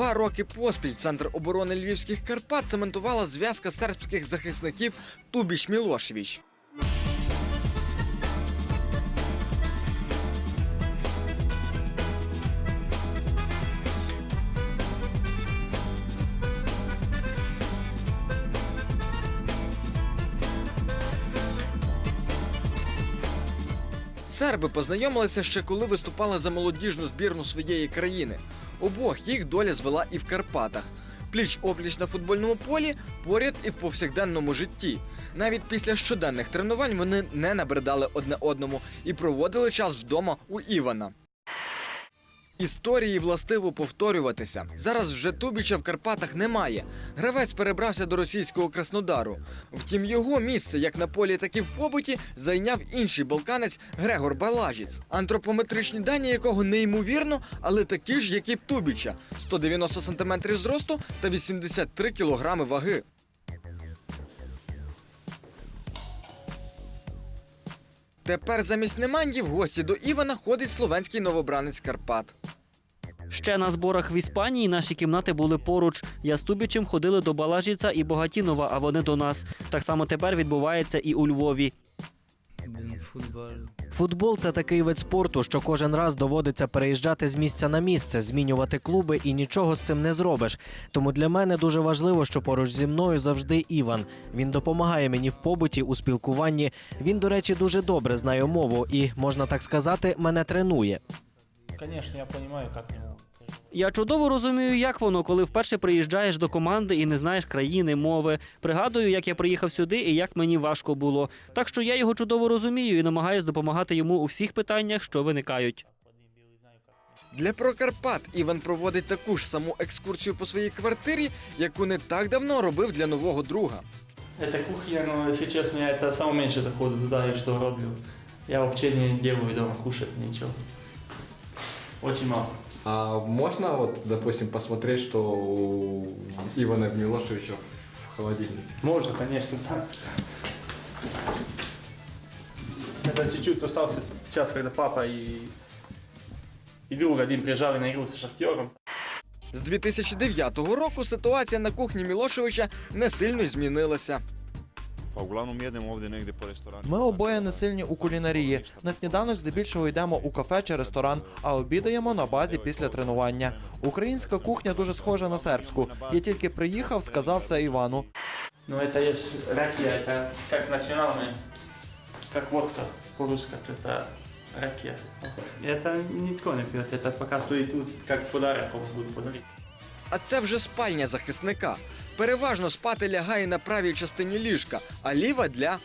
Два роки поспіль центр оборони львівських Карпат цементувала зв'язка сербських захисників Тубіч Мілошевич. Серби познайомилися ще коли виступали за молодіжну збірну своєї країни. Обох їх доля звела і в Карпатах. Пліч опліч на футбольному полі, поряд і в повсякденному житті. Навіть після щоденних тренувань вони не набридали одне одному і проводили час вдома у Івана. Історії властиво повторюватися. Зараз вже Тубіча в Карпатах немає. Гравець перебрався до російського Краснодару. Втім, його місце як на полі, так і в побуті зайняв інший балканець Грегор Балажіц, антропометричні дані якого неймовірно, але такі ж, як і в Тубіча: 190 см зросту та 83 кг ваги. Тепер замість Неманді в гості до Івана ходить словенський новобранець Карпат. Ще на зборах в Іспанії наші кімнати були поруч. Я з Тубічем ходили до Балажіца і Богатінова, а вони до нас. Так само тепер відбувається і у Львові. Футбол. Футбол це такий вид спорту, що кожен раз доводиться переїжджати з місця на місце, змінювати клуби і нічого з цим не зробиш. Тому для мене дуже важливо, що поруч зі мною завжди Іван. Він допомагає мені в побуті у спілкуванні. Він, до речі, дуже добре знає мову і, можна так сказати, мене тренує. Конечно, я понимаю, как к нему. Я чудово розумію, як воно, коли вперше приїжджаєш до команди і не знаєш країни, мови. Пригадую, як я приїхав сюди і як мені важко було. Так що я його чудово розумію і намагаюсь допомагати йому у всіх питаннях, що виникають. Для Прокарпат Іван проводить таку ж саму екскурсію по своїй квартирі, яку не так давно робив для нового друга. Это кухня, но если честно, я это самое меньше заходу туда и что роблю. Я вообще не делаю дома кушать ничего. Очень мало. А можно вот, допустим, посмотреть, что у Ивана Милошевича в холодильнике? Можно, конечно, да. Это чуть-чуть остался час, когда папа и, и друг один приезжали на игру со Шахтером. З 2009 року ситуація на кухні Мілошевича не сильно змінилася. Pa uglavnom jedemo ovdje negdje po restoranu. Ми обоє не сильні у кулінарії. На сніданок здебільшого йдемо у кафе чи ресторан, а обідаємо на базі після тренування. Українська кухня дуже схожа на сербську. Я тільки приїхав, сказав це Івану. Но это есть ракия, это как национальная, как водка по-русски, это ракия. Это никто не пьет, это пока стоит тут как подарок, он будет подарить. А це вже спальня захисника. Переважно спати лягає на правій частині ліжка, а ліва для.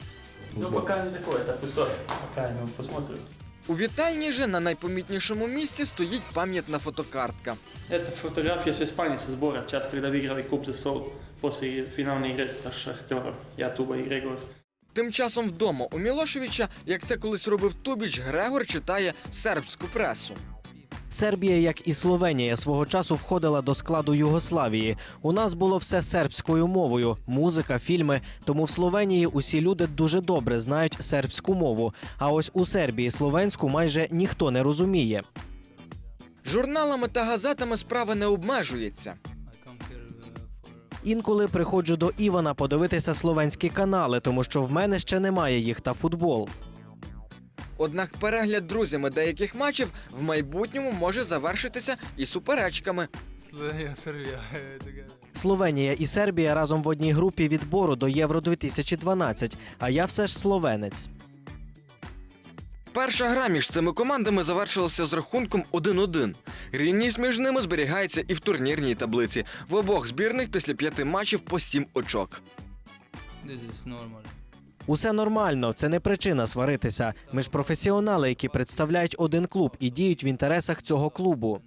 Ну пока не такое, это пустое. Пока ну, посмотрим. У вітальні же на найпомітнішому місці стоїть пам'ятна фотокартка. Это фотография с Испании, со сбора, час, когда выиграли Куб Сол после финальной игры с Шахтером. Я, Туба и Грегор. Тим часом вдома у Мілошевича, як це колись робив Тубіч, Грегор читає сербську пресу. Сербія, як і Словенія, свого часу входила до складу Югославії. У нас було все сербською мовою: музика, фільми. Тому в Словенії усі люди дуже добре знають сербську мову. А ось у Сербії словенську майже ніхто не розуміє. Журналами та газетами справа не обмежується. Інколи приходжу до Івана подивитися словенські канали, тому що в мене ще немає їх та футбол. Однак перегляд друзями деяких матчів в майбутньому може завершитися і суперечками. Словенія і Сербія разом в одній групі відбору до Євро 2012, а я все ж словенець. Перша гра між цими командами завершилася з рахунком 1-1. Рівність між ними зберігається і в турнірній таблиці. В обох збірних після п'яти матчів по сім очок. This is normal. Усе нормально, це не причина сваритися. Ми ж професіонали, які представляють один клуб і діють в інтересах цього клубу.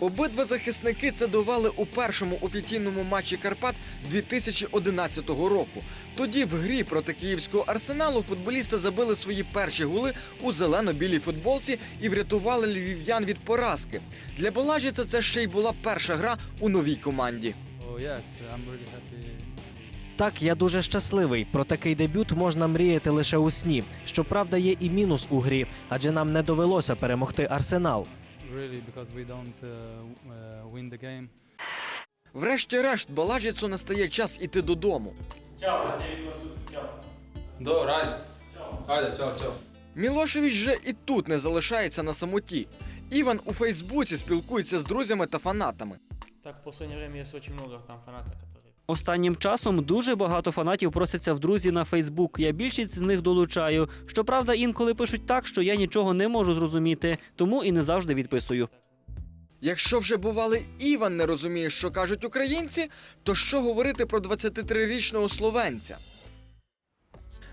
Обидва захисники це довели у першому офіційному матчі Карпат 2011 року. Тоді в грі проти київського арсеналу футболісти забили свої перші голи у зелено-білій футболці і врятували львів'ян від поразки. Для Балажіца це ще й була перша гра у новій команді. Oh yes, I'm really happy. Так, я дуже щасливий. Про такий дебют можна мріяти лише у сні. Щоправда, є і мінус у грі, адже нам не довелося перемогти арсенал. Uh, uh. Врешті-решт, Балажіцу настає час іти додому. До, раді. Раді, чао, чао. Мілошевич же і тут не залишається на самоті. Іван у Фейсбуці спілкується з друзями та фанатами. Так, в последнее время есть очень много там которые... Останнім часом дуже багато фанатів просяться в друзі на Фейсбук. Я більшість з них долучаю. Щоправда, інколи пишуть так, що я нічого не можу зрозуміти, тому і не завжди відписую. Якщо вже бували Іван не розуміє, що кажуть українці, то що говорити про 23-річного словенця?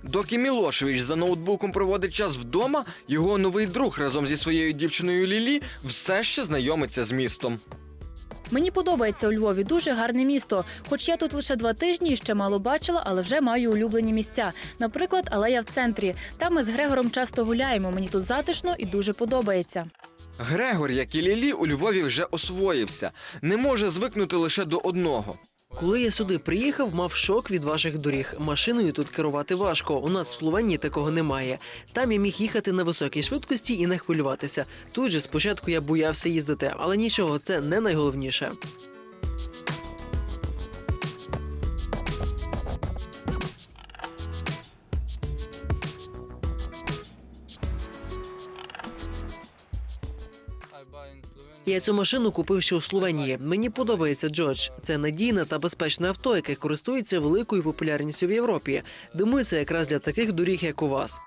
Доки Мілошевич за ноутбуком проводить час вдома, його новий друг разом зі своєю дівчиною Лілі все ще знайомиться з містом. Мені подобається у Львові дуже гарне місто. Хоч я тут лише два тижні і ще мало бачила, але вже маю улюблені місця. Наприклад, алея в центрі. Там ми з Грегором часто гуляємо. Мені тут затишно і дуже подобається. Грегор, як і Лілі, у Львові вже освоївся, не може звикнути лише до одного. Коли я сюди приїхав, мав шок від ваших доріг. Машиною тут керувати важко. У нас в Словенії такого немає. Там я міг їхати на високій швидкості і не хвилюватися. Тут же спочатку я боявся їздити, але нічого, це не найголовніше. Я цю машину купив ще у Словенії. Мені подобається Джордж. Це надійне та безпечне авто, яке користується великою популярністю в Європі. Думаю, це якраз для таких доріг, як у вас.